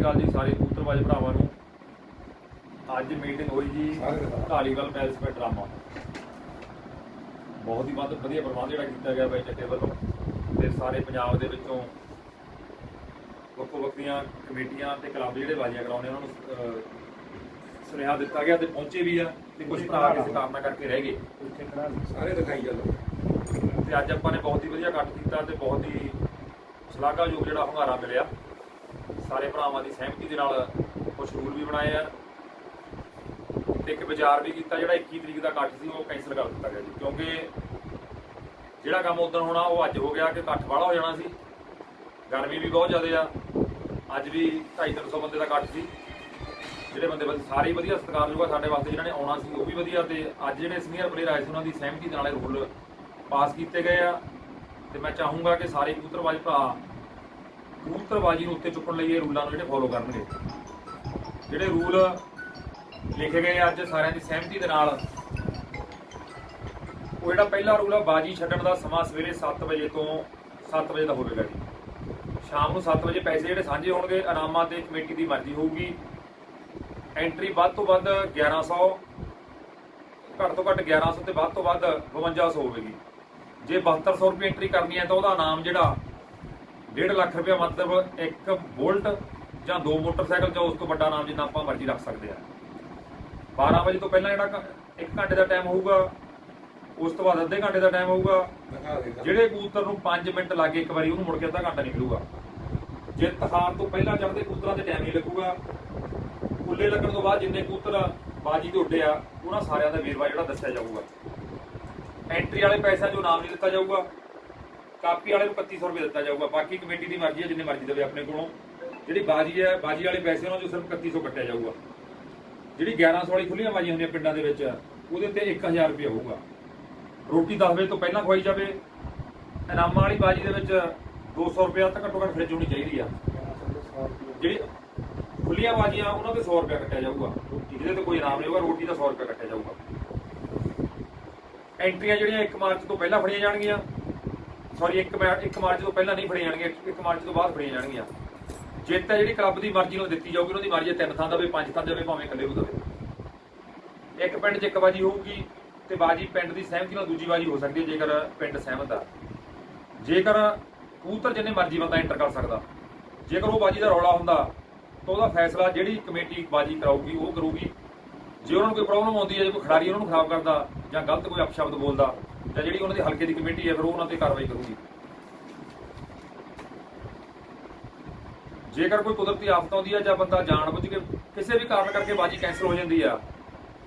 ਸ਼੍ਰੀ ਅਕਾਲ ਜੀ ਸਾਰੇ ਕਬੂਤਰਬਾਜ਼ ਭਰਾਵਾਂ ਨੂੰ। ਅੱਜ ਮੀਟਿੰਗ ਹੋਈ ਜੀ ਢਾਲੀਵਾਲ ਪੈਲਸ ਵਿੱਚ ਡਰਾਮਾ। ਬਹੁਤ ਹੀ ਵੱਧ ਵਧੀਆ ਪ੍ਰਬੰਧ ਜਿਹੜਾ ਕੀਤਾ ਗਿਆ ਬਾਈ ਚੱਟੇ ਵੱਲੋਂ ਤੇ ਸਾਰੇ ਪੰਜਾਬ ਦੇ ਵਿੱਚੋਂ ਵੱਖੋ ਵੱਖਰੀਆਂ ਕਮੇਟੀਆਂ ਤੇ ਕਲੱਬ ਜਿਹੜੇ ਬਾਜ਼ੀਆਂ ਕਰਾਉਂਦੇ ਉਹਨਾਂ ਨੂੰ ਸੁਨੇਹਾ ਦਿੱਤਾ ਗਿਆ ਤੇ ਪਹੁੰਚੇ ਵੀ ਆ ਤੇ ਕੁਝ ਭਰਾ ਕਿਸੇ ਕਾਰਨਾਂ ਕਰਕੇ ਰਹਿ ਗਏ। ਸਾਰੇ ਦਿਖਾਈ ਚੱਲੋ ਤੇ ਅੱਜ ਆਪਾਂ ਨੇ ਬਹੁਤ ਹੀ ਵਧੀਆ ਇਕੱਠ ਕੀਤਾ ਤੇ ਬਹੁਤ ਹੀ ਸ਼ਲਾਘਾਯੋਗ ਜਿਹੜਾ ਹੁੰਗਾਰਾ ਮਿਲਿਆ। ਸਾਰੇ ਭਰਾਵਾਂ ਦੀ ਸਹਿਮਤੀ ਦੇ ਨਾਲ ਕੁਝ ਰੂਲ ਵੀ ਬਣਾਏ ਆ। ਤੇ ਇੱਕ ਵਿਚਾਰ ਵੀ ਕੀਤਾ, ਜਿਹੜਾ 21 ਤਰੀਕ ਦਾ ਇਕੱਠ ਸੀ, ਉਹ ਕੈਂਸਲ ਕਰ ਦਿੱਤਾ ਗਿਆ ਜੀ। ਕਿਉਂਕਿ ਜਿਹੜਾ ਕੰਮ ਉਦੋਂ ਹੋਣਾ, ਉਹ ਅੱਜ ਹੋ ਗਿਆ ਕਿ ਇਕੱਠ ਵਾਲਾ ਹੋ ਜਾਣਾ ਸੀ। ਗਰਮੀ ਵੀ ਬਹੁਤ ਜ਼ਿਆਦਾ ਆ। ਅੱਜ ਵੀ 250 ਬੰਦੇ ਦਾ ਇਕੱਠ ਸੀ। ਜਿਹੜੇ ਬੰਦੇ ਬਸ ਸਾਰੇ ਵਧੀਆ ਸਤਿਕਾਰਯੋਗ ਆ ਸਾਡੇ ਵਾਸਤੇ ਜਿਨ੍ਹਾਂ ਨੇ ਆਉਣਾ ਸੀ, ਉਹ ਵੀ ਵਧੀਆ ਤੇ ਅੱਜ ਜਿਹੜੇ ਸੀਨੀਅਰ ਪਲੇਅਰ ਆਏ ਸੀ, ਉਹਨਾਂ ਦੀ ਸਹਿਮਤੀ ਨਾਲ ਇਹ ਰੂਲ ਪਾਸ ਕੀਤੇ ਗਏ ਆ। ਤੇ ਮੈਂ ਚਾਹੂੰਗਾ ਕਿ ਸਾਰੇ ਕਬੂਤਰਬਾਜ਼ ਭਰਾ ਕਬੂਤਰਬਾਜ਼ੀ ਨੂੰ ਉੱਤੇ ਚੁੱਕਣ ਲਈ ਇਹ ਰੂਲਾਂ ਨੂੰ ਜਿਹੜੇ ਫੋਲੋ ਕਰਨਗੇ। ਜਿਹੜੇ ਰੂਲ ਲਿਖੇ ਗਏ ਅੱਜ ਸਾਰਿਆਂ ਦੀ ਸਹਿਮਤੀ ਦੇ ਨਾਲ, ਉਹ ਜਿਹੜਾ ਪਹਿਲਾ ਰੂਲ ਆ, ਬਾਜੀ ਛੱਡਣ ਦਾ ਸਮਾਂ ਸਵੇਰੇ 7 ਵਜੇ ਤੋਂ 7 ਵਜੇ ਦਾ ਹੋਵੇਗਾ ਜੀ। ਸ਼ਾਮ ਨੂੰ 7 ਵਜੇ ਪੈਸੇ ਜਿਹੜੇ ਸਾਂਝੇ ਹੋਣਗੇ ਇਨਾਮਾਂ ਤੇ ਕਮੇਟੀ ਦੀ ਮਰਜ਼ੀ ਹੋਊਗੀ। ਐਂਟਰੀ ਵੱਧ ਤੋਂ ਵੱਧ 1100 ਘੱਟ ਤੋਂ ਘੱਟ 1100 ਤੇ ਵੱਧ ਤੋਂ ਵੱਧ 5200 ਹੋਵੇਗੀ। ਜੇ 7200 ਰੁਪਏ ਐਂਟਰੀ ਕਰਨੀ ਹੈ ਤਾਂ ਉਹਦਾ ਨਾਮ ਜਿਹੜਾ 1.5 ਲੱਖ ਰੁਪਏ ਮਤਲਬ ਇੱਕ ਬੋਲਟ ਜਾਂ ਦੋ ਮੋਟਰਸਾਈਕਲ ਜਾਂ ਉਸ ਤੋਂ ਵੱਡਾ ਨਾਮ ਜਿੰਨਾ ਆਪਾਂ ਮਰਜ਼ੀ ਰੱਖ ਸਕਦੇ ਆ। 12 ਵਜੇ ਤੋਂ ਪਹਿਲਾਂ ਜਿਹੜਾ 1 ਘੰਟੇ ਦਾ ਟਾਈਮ ਹੋਊਗਾ ਉਸ ਤੋਂ ਬਾਅਦ ਅੱਧੇ ਘੰਟੇ ਦਾ ਟਾਈਮ ਹੋਊਗਾ ਦੇ ਜਿਹੜੇ ਕਬੂਤਰ ਨੂੰ 5 ਮਿੰਟ ਲੱਗੇ ਇੱਕ ਵਾਰੀ ਉਹਨੂੰ ਮੁੜ ਕੇ ਅੱਧਾ ਘੰਟਾ ਨਹੀਂ ਮਿਲੂਗਾ। ਜੇ ਤਖਾਰ ਤੋਂ ਪਹਿਲਾਂ ਚੜ੍ਹਦੇ ਕਬੂਤਰਾਂ ਤੇ ਟਾਈਮ ਨਹੀਂ ਲੱਗੂਗਾ। ਕੁੱਲੇ ਲੱਗਣ ਤੋਂ ਬਾਅਦ ਜਿੰਨੇ ਕਬੂਤਰ ਬਾਜੀ ਤੇ ਉੱਡੇ ਆ ਉਹਨਾਂ ਸਾਰਿਆਂ ਦਾ ਵੇਰਵਾ ਜਿਹੜਾ ਦੱਸਿਆ ਜਾਊਗਾ। ਐਂਟਰੀ ਵਾਲੇ ਪੈਸਿਆਂ ਜੋ ਨਾਮ ਨਹੀਂ ਦਿੱਤਾ ਜਾਊਗਾ। ਕਾਪੀ ਵਾਲੇ ਨੂੰ 3100 ਰੁਪਏ ਦਿੱਤਾ ਜਾਊਗਾ। ਬਾਕੀ ਕਮੇਟੀ ਦੀ ਮਰਜ਼ੀ ਹੈ, ਜਿੰਨੇ ਮਰਜ਼ੀ ਦੇਵੇ ਆਪਣੇ ਕੋਲੋਂ। ਜਿਹੜੀ ਬਾਜੀ ਹੈ, ਬਾਜੀ ਵਾਲੇ ਪੈਸੇ ਉਹਨਾਂ ਚੋਂ ਸਿਰਫ 3100 ਕੱਟਿਆ ਜਾਊਗਾ। ਜਿਹੜੀ 1100 ਵਾਲੀ ਖੁੱਲੀਆਂ ਬਾਜੀਆਂ ਹੁੰਦੀਆਂ ਪਿੰਡਾਂ ਦੇ ਵਿੱਚ, ਉਹਦੇ ਤੇ 1000 ਰੁਪਏ ਹੋਊਗਾ। ਰੋਟੀ 10 ਵਜੇ ਤੋਂ ਪਹਿਲਾਂ ਖਵਾਈ ਜਾਵੇ। ਇਨਾਮਾਂ ਵਾਲੀ ਬਾਜੀ ਦੇ ਵਿੱਚ 200 ਰੁਪਏ ਤਾਂ ਘੱਟੋ ਘੱਟ ਫ੍ਰਿਜ ਹੋਣੀ ਚਾਹੀਦੀ ਆ। ਜਿਹੜੀ ਖੁੱਲੀਆਂ ਬਾਜੀਆਂ, ਉਹਨਾਂ ਤੇ 100 ਰੁਪਏ ਕੱਟਿਆ ਜਾਊਗਾ। ਜਿਹਦੇ ਤੇ ਕੋਈ ਇਨਾਮ ਨਹੀਂ ਹੋਊਗਾ, ਰੋਟੀ ਦਾ 100 ਰੁਪਏ ਕੱਟਿਆ ਜਾਊਗਾ। ਐਂਟਰੀਆਂ ਜਿਹੜੀਆਂ 1 ਮਾਰਚ ਤੋਂ ਪਹਿਲਾਂ ਫੜੀਆਂ ਜਾਣਗੀਆਂ। ਸੌਰੀ 1 ਮਾਰਚ 1 ਮਾਰਚ ਤੋਂ ਪਹਿਲਾਂ ਨਹੀਂ ਫੜੀਆਂ ਜਾਣਗੀਆਂ 1 ਮਾਰਚ ਤੋਂ ਬਾਅਦ ਫੜੀਆਂ ਜਾਣਗੀਆਂ। ਜਿੱਤ ਹੈ ਜਿਹੜੀ ਕਲੱਬ ਦੀ ਮਰਜ਼ੀ ਨੂੰ ਦਿੱਤੀ ਜਾਊਗੀ ਉਹਨਾਂ ਦੀ ਮਰਜ਼ੀ ਹੈ ਤਿੰਨ ਥਾਂ ਦੇਵੇ, ਪੰਜ ਥਾਂ ਦੇਵੇ, ਭਾਵੇਂ ਇਕੱਲੇ ਹੋ ਦੇਵੇ। ਇੱਕ ਪਿੰਡ 'ਚ ਇੱਕ ਬਾਜੀ ਹੋਊਗੀ ਤੇ ਬਾਜੀ ਪਿੰਡ ਦੀ ਸਹਿਮਤੀ ਨਾਲ ਦੂਜੀ ਬਾਜੀ ਹੋ ਸਕਦੀ ਹੈ, ਜੇਕਰ ਪਿੰਡ ਸਹਿਮਤ ਆ। ਜੇਕਰ ਕਬੂਤਰ ਜਿੰਨੇ ਮਰਜ਼ੀ ਬੰਦਾ ਐਂਟਰ ਕਰ ਸਕਦਾ। ਜੇਕਰ ਉਹ ਬਾਜੀ ਦਾ ਰੌਲਾ ਹੁੰਦਾ, ਤਾਂ ਉਹਦਾ ਫੈਸਲਾ ਜਿਹੜੀ ਕਮੇਟੀ ਬਾਜੀ ਕਰਾਊਗੀ, ਉਹ ਕਰੂਗੀ। ਜੇ ਉਹਨਾਂ ਨੂੰ ਕੋਈ ਪ੍ਰੋਬਲਮ ਆਉਂਦੀ ਹੈ, ਜੇ ਕੋਈ ਖਿਡਾਰੀ ਉਹਨਾਂ ਨੂੰ ਖਰਾਬ ਕਰਦਾ ਜਾਂ ਗਲਤ ਕੋਈ ਅਪਸ਼ਬਦ ਬੋਲਦਾ ਜਾਂ ਜਿਹੜੀ ਉਹਨਾਂ ਦੀ ਹਲਕੇ ਦੀ ਕਮੇਟੀ ਹੈ, ਫਿਰ ਉਹ ਉਹਨਾਂ ਤੇ ਕਾਰਵਾਈ ਕਰੂਗੀ। ਜੇਕਰ ਕੋਈ ਕੁਦਰਤੀ ਆਫਤ ਆਉਂਦੀ ਹੈ ਜਾਂ ਬੰਦਾ ਜਾਣਬੁੱਝ ਕੇ ਕਿਸੇ ਵੀ ਕਾਰਨ ਕਰਕੇ ਬਾਜੀ ਕੈਂਸਲ ਹੋ ਜਾਂਦੀ ਆ,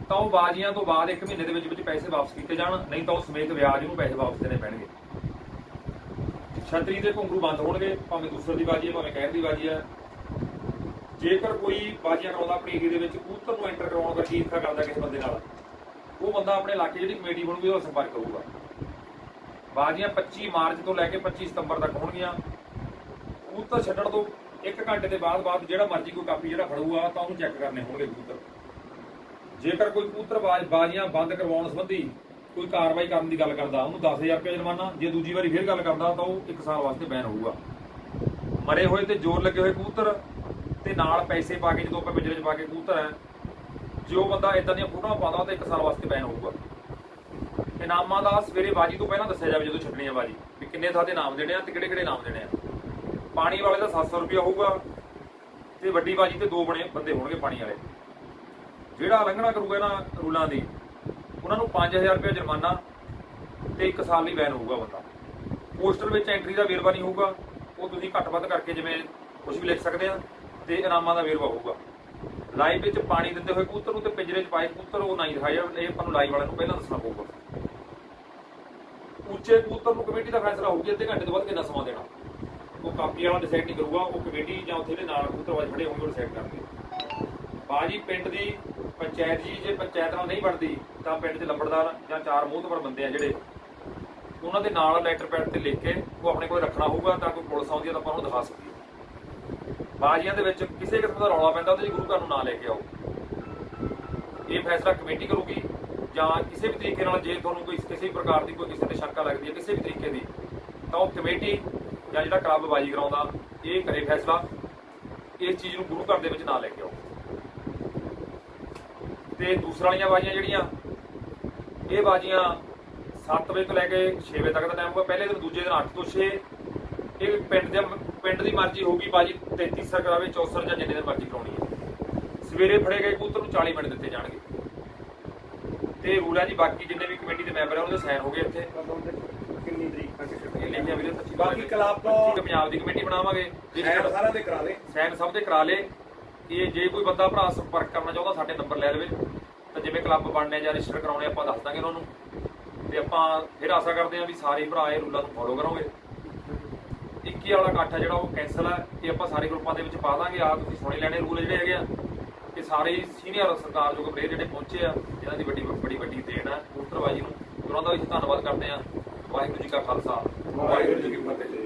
ਤਾਂ ਉਹ ਬਾਜੀਆਂ ਤੋਂ ਬਾਅਦ 1 ਮਹੀਨੇ ਦੇ ਵਿੱਚ ਵਿੱਚ ਪੈਸੇ ਵਾਪਸ ਕੀਤੇ ਜਾਣ, ਨਹੀਂ ਤਾਂ ਉਹ ਸਮੇਤ ਵਿਆਜ ਨੂੰ ਪੈਸੇ ਵਾਪਸ ਦੇਣੇ ਪੈਣਗੇ। ਛਤਰੀ ਦੇ ਘੁੰਗਰੂ ਬੰਦ ਹੋਣਗੇ, ਭਾਵੇਂ ਦੂਸਰ ਦੀ ਬਾਜੀ ਹੈ ਭਾਵੇਂ ਕਹਿਰ ਦੀ ਬਾਜੀ ਹੈ ਜੇਕਰ ਕੋਈ ਬਾਜੀਆਂ ਕਰਾਉਂਦਾ ਆਪਣੀ ਏਰੀਆ ਦੇ ਵਿੱਚ ਕਬੂਤਰ ਨੂੰ ਐਂਟਰ ਕਰਾਉਣ ਦਾ ਕੀ ਈਰਖਾ ਕਰਦਾ ਕਿਸੇ ਬੰਦੇ ਨਾਲ? ਉਹ ਬੰਦਾ ਆਪਣੇ ਇਲਾਕੇ ਜਿਹੜੀ ਕਮੇਟੀ ਬਣੂਗੀ ਉਹਦਾ ਸੰਪਰਕ ਕਰੂਗਾ। ਬਾਜੀਆਂ 25 ਮਾਰਚ ਤੋਂ ਲੈ ਕੇ 25 ਸਤੰਬਰ ਤੱਕ ਹੋਣਗੀਆਂ। ਕਬੂਤਰ ਛੱਡਣ ਤੋਂ 1 ਘੰਟੇ ਦੇ ਬਾਅਦ ਬਾਅਦ ਜਿਹੜਾ ਮਰਜ਼ੀ ਕੋਈ ਕਾਪੀ ਜਿਹੜਾ ਫੜੂਗਾ, ਤਾਂ ਉਹਨੂੰ ਚੈੱਕ ਕਰਨੇ ਹੋਣਗੇ ਕਬੂਤਰ। ਜੇਕਰ ਕੋਈ ਕਬੂਤਰ ਬਾਜ, ਬਾਜੀਆਂ ਬੰਦ ਕਰਵਾਉਣ ਸੰਬੰਧੀ ਕੋਈ ਕਾਰਵਾਈ ਕਰਨ ਦੀ ਗੱਲ ਕਰਦਾ, ਉਹਨੂੰ 10000 ਰੁਪਏ ਜੁਰਮਾਨਾ, ਜੇ ਦੂਜੀ ਵਾਰੀ ਫੇਰ ਗੱਲ ਕਰਦਾ, ਤਾਂ ਉਹ 1 ਸਾਲ ਵਾਸਤੇ ਬੈਨ ਹੋਊਗਾ। ਮਰੇ ਹੋਏ ਤੇ ਜ਼ੋਰ ਲੱਗੇ ਹੋਏ ਕਬੂਤਰ ਤੇ ਨਾਲ ਪੈਸੇ ਪਾ ਕੇ, ਜਦੋਂ ਆਪਾਂ ਪਿੰਜਰੇ 'ਚ ਪਾ ਕੇ ਕਬੂਤਰ ਹੈ ਜੇ ਉਹ ਬੰਦਾ ਇਦਾਂ ਦੀਆਂ ਫੋਟੋਆਂ ਪਾਉਂਦਾ ਉਹ ਤਾਂ 1 ਸਾਲ ਵਾਸਤੇ ਬੈਨ ਹੋਊਗਾ। ਇਨਾਮਾਂ ਦਾ ਸਵੇਰੇ ਬਾਜੀ ਤੋਂ ਪਹਿਲਾਂ ਦੱਸਿਆ ਜਾਵੇ ਜਦੋਂ ਛੱਡਣੀ ਆ ਬਾਜੀ, ਵੀ ਕਿੰਨੇ ਥਾਂ ਦੇ ਇਨਾਮ ਦੇਣੇ ਆ ਤੇ ਕਿਹੜੇ ਕਿਹੜੇ ਇਨਾਮ ਦੇਣੇ ਆ। ਪਾਣੀ ਵਾਲੇ ਦਾ 700 ਰੁਪਏ ਹੋਊਗਾ ਤੇ ਵੱਡੀ ਬਾਜੀ ਤੇ ਦੋ ਬਣੇ, ਬੰਦੇ ਹੋਣਗੇ ਪਾਣੀ ਵਾਲੇ। ਜਿਹੜਾ ਉਲੰਘਣਾ ਕਰੂਗਾ ਇਹਨਾਂ ਰੂਲਾਂ ਦੀ, ਉਹਨਾਂ ਨੂੰ 5000 ਰੁਪਏ ਜੁਰਮਾਨਾ ਤੇ 1 ਸਾਲ ਲਈ ਬੈਨ ਹੋਊਗਾ ਬੰਦਾ। ਪੋਸਟਰ ਵਿੱਚ ਐਂਟਰੀ ਦਾ ਵੇਰਵਾ ਨਹੀਂ ਹੋਊਗਾ, ਉਹ ਤੁਸੀਂ ਘੱਟ ਵੱਧ ਕਰਕੇ ਜਿਵੇਂ ਕੁਝ ਵੀ ਲਿਖ ਸਕਦੇ ਆ, ਤੇ ਇਨਾਮਾਂ ਦਾ ਵੇਰਵਾ ਹੋਊਗਾ। ਲਾਈਵ ਵਿੱਚ ਪਾਣੀ ਦਿੰਦੇ ਹੋਏ ਕਬੂਤਰ ਨੂੰ ਤੇ ਪਿੰਜਰੇ 'ਚ ਪਾਏ ਕਬੂਤਰ, ਉਹ ਨਹੀਂ ਦਿਖਾਇਆ। ਇਹ ਆਪਾਂ ਨੂੰ ਲਾਈਵ ਵਾਲਿਆਂ ਨੂੰ ਪਹਿਲਾਂ ਦੱਸਣਾ ਪਊਗਾ। ਉੱਚੇ ਕਬੂਤਰ ਨੂੰ ਕਮੇਟੀ ਦਾ ਫੈਸਲਾ ਹੋਊਗੀ, ਅੱਧੇ ਘੰਟੇ ਤੋਂ ਬਾਅਦ ਕਿੰਨਾ ਸਮਾਂ ਦੇਣਾ? ਉਹ ਕਾਪੀ ਵਾਲਾ ਡਿਸਾਈਡ ਨਹੀਂ ਕਰੂਗਾ, ਉਹ ਕਮੇਟੀ ਜਾਂ ਉੱਥੇ ਦੇ ਨਾਲ ਕਬੂਤਰਵਾਜ ਖੜੇ ਹੋਣਗੇ, ਉਹ ਡਿਸਾਈਡ ਕਰਨਗੇ। ਬਾਜੀ ਪਿੰਡ ਦੀ ਪੰਚਾਇਤ ਜੀ, ਜੇ ਪੰਚਾਇਤ ਨਾਲ ਨਹੀਂ ਬਣਦੀ, ਤਾਂ ਪਿੰਡ ਦੇ ਲੰਬੜਦਾਰ ਜਾਂ ਚਾਰ ਮੋਹਤਵਰ ਬੰਦੇ ਆ ਜਿਹੜੇ, ਉਹਨਾਂ ਦੇ ਨਾਲ ਲੈਟਰ ਪੈਡ ਤੇ ਲਿਖ ਕੇ ਉਹ ਆਪਣੇ ਕੋਲ ਰੱਖਣਾ ਹੋਊਗਾ, ਤਾਂ ਕੋਈ ਪੁਲਿਸ ਆਉਂਦੀ ਹੈ ਤਾਂ ਆਪਾਂ ਉਹਨੂੰ ਦਿਖਾ ਸਕੀਏ। ਬਾਜੀਆਂ ਦੇ ਵਿੱਚ ਕਿਸੇ ਕਿਸਮ ਦਾ ਰੌਲਾ ਪੈਂਦਾ ਤੇ ਜੀ ਗੁਰੂ ਘਰ ਨੂੰ ਨਾ ਲੈ ਕੇ ਆਓ। ਇਹ ਫੈਸਲਾ ਕਮੇਟੀ ਕਰੂਗੀ ਜਾਂ ਕਿਸੇ ਵੀ ਤਰੀਕੇ ਨਾਲ ਜੇ ਤੁਹਾਨੂੰ ਕੋਈ ਕਿਸੇ ਵੀ ਪ੍ਰਕਾਰ ਦੀ ਕੋਈ ਕਿਸੇ ਤੇ ਸ਼ੰਕਾ ਲੱਗਦੀ ਹੈ, ਕਿਸੇ ਵੀ ਤਰੀਕੇ ਦੀ, ਤਾਂ ਉਹ ਕਮੇਟੀ ਜਾਂ ਜਿਹੜਾ ਕਲੱਬ ਬਾਜੀ ਕਰਾਉਂਦਾ, ਇਹ ਕਰੇ ਫੈਸਲਾ। ਇਸ ਚੀਜ਼ ਨੂੰ ਗੁਰੂ ਘਰ ਦੇ ਵਿੱਚ ਨਾ ਲੈ ਕੇ ਆਓ। ਤੇ ਦੂਸਰਾ ਵਾਲੀਆਂ ਬਾਜੀਆਂ ਜਿਹੜੀਆਂ, ਇਹ ਬਾਜੀਆਂ 7 ਵਜੇ ਤੋਂ ਲੈ ਕੇ 6 ਵਜੇ ਤੱਕ ਦਾ ਟਾਈਮ ਹੋਊਗਾ। ਪਹਿਲੇ ਦਿਨ, ਦੂਜੇ ਦਿਨ 8 ਤੋਂ 6 ਇਹ ਪਿੰਡ ਦੇ ਪਿੰਡ ਦੀ ਮਰਜ਼ੀ ਹੋਊਗੀ ਬਾਜੀ 33 ਸਰ ਕਰਾਵੇ 64 ਜਾਂ ਜਿੰਨੇ ਦਿਨ ਮਰਜ਼ੀ ਕਰਾਉਣੀ ਹੈ। ਸਵੇਰੇ ਫੜੇ ਗਏ ਕਬੂਤਰ ਨੂੰ 40 ਮਿੰਟ ਦਿੱਤੇ ਜਾਣਗੇ। ਤੇ ਰੂਲ ਹੈ ਜੀ ਬਾਕੀ ਜਿੰਨੇ ਵੀ ਕਮੇਟੀ ਦੇ ਮੈਂਬਰ ਆ ਉਹਦੇ ਸਾਈਨ ਹੋ ਗਏ ਇੱਥੇ। ਕਿੰਨੀ ਤਰੀਕ ਤੱਕ ਇਹ ਲਿਖਿਆ ਵੀਰੇ 25 ਬਾਕੀ ਕਲੱਬ ਤੋਂ- ਹੈ, ਪੰਜਾਬ ਦੀ ਕਮੇਟੀ ਬਣਾਵਾਂਗੇ। ਨਾਲ ਸਾਰਿਆਂ ਦੇ ਕਰਾ ਦੇ ਸਾਈਨ ਸਭ ਦੇ ਕਰਾ ਲੇ ਇਹ ਜੇ ਕੋਈ ਬੰਦਾ ਭਰਾ ਸੰਪਰਕ ਕਰਨਾ ਚਾਹੁੰਦਾ ਸਾਡੇ ਨੰਬਰ ਲੈ ਲਵੇ। ਤਾਂ ਜਿਵੇਂ ਕਲੱਬ ਬਣਨੇ ਜਾਂ ਰਜਿਸਟਰ ਕਰਾਉਣੇ ਆਪਾਂ ਦੱਸ ਦਾਂਗੇ ਉਹਨਾਂ ਨੂੰ। ਤੇ ਆਪਾਂ ਫਿਰ ਆਸ਼ਾ ਕਰਦੇ ਹਾਂ ਵੀ ਸਾਰੇ ਭਰਾ ਇਹ ਰੂਲਾਂ ਨੂੰ ਫੋਲੋ ਕਰੋਗੇ। 21 ਵਾਲਾ ਇਕੱਠ ਹੈ ਜਿਹੜਾ ਉਹ ਕੈਨਸਲ ਹੈ ਇਹ ਆਪਾਂ ਸਾਰੇ ਗਰੁੱਪਾਂ ਦੇ ਵਿੱਚ ਪਾ ਦਾਂਗੇ। ਆ ਤੁਸੀਂ ਸੁਣੇ ਲੈਣੇ ਰੂਲ ਜਿਹੜੇ ਹੈਗੇ ਆ। ਕਿ ਸਾਰੇ ਸੀਨੀਅਰ ਸਰਕਾਰਯੋਗ ਪਲੇਅਰ ਜਿਹੜੇ ਪਹੁੰਚੇ ਆ, ਇਹਨਾਂ ਦੀ ਵੱਡੀ ਬੜੀ ਵੱਡੀ ਦੇਣ ਹੈ ਕਬੂਤਰਬਾਜੀ ਨੂੰ। ਉਹਨਾਂ ਦਾ ਵੀ ਅਸੀਂ ਧੰਨਵਾਦ ਕਰਦੇ ਆ। ਵਾਹਿਗੁਰੂ ਜੀ ਕਾ ਖਾਲਸਾ। ਵਾਹਿਗੁਰੂ ਜੀ ਕੀ ਫਤਿਹ।